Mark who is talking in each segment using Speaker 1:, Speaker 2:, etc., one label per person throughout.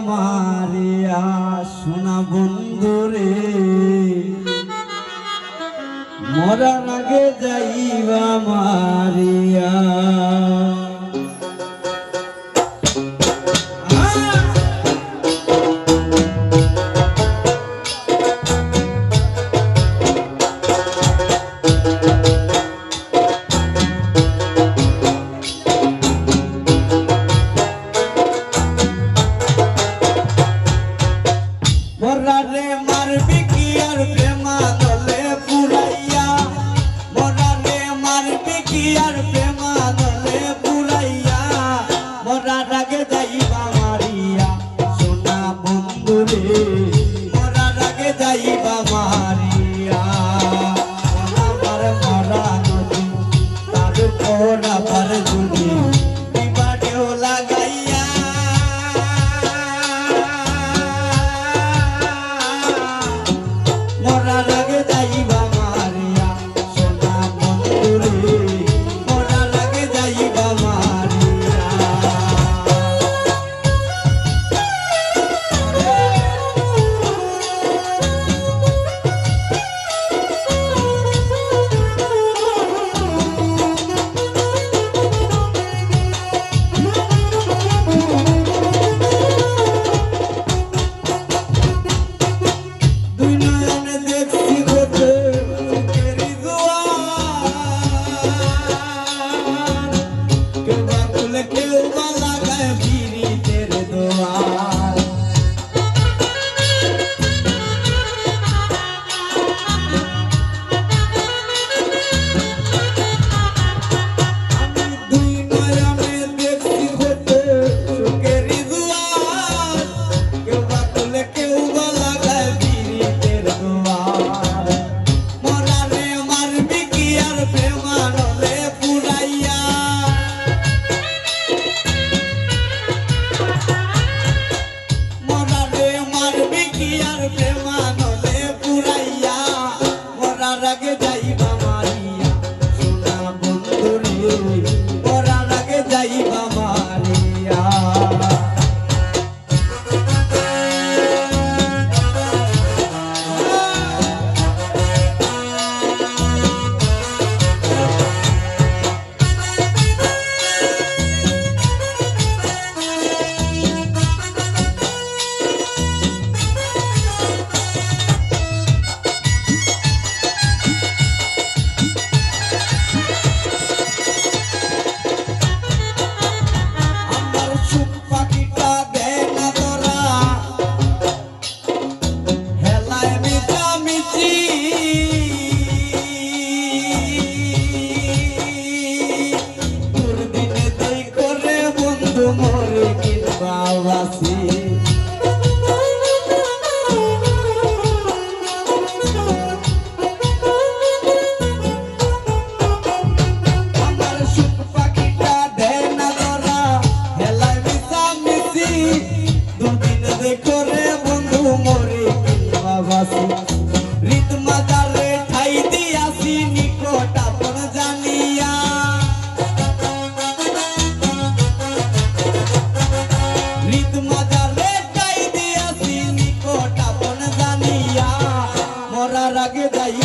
Speaker 1: মারিয়া সোনা বন্ধুরে মরার আগে যাইবা মরারে ಪ್ರೇಮ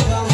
Speaker 1: আগে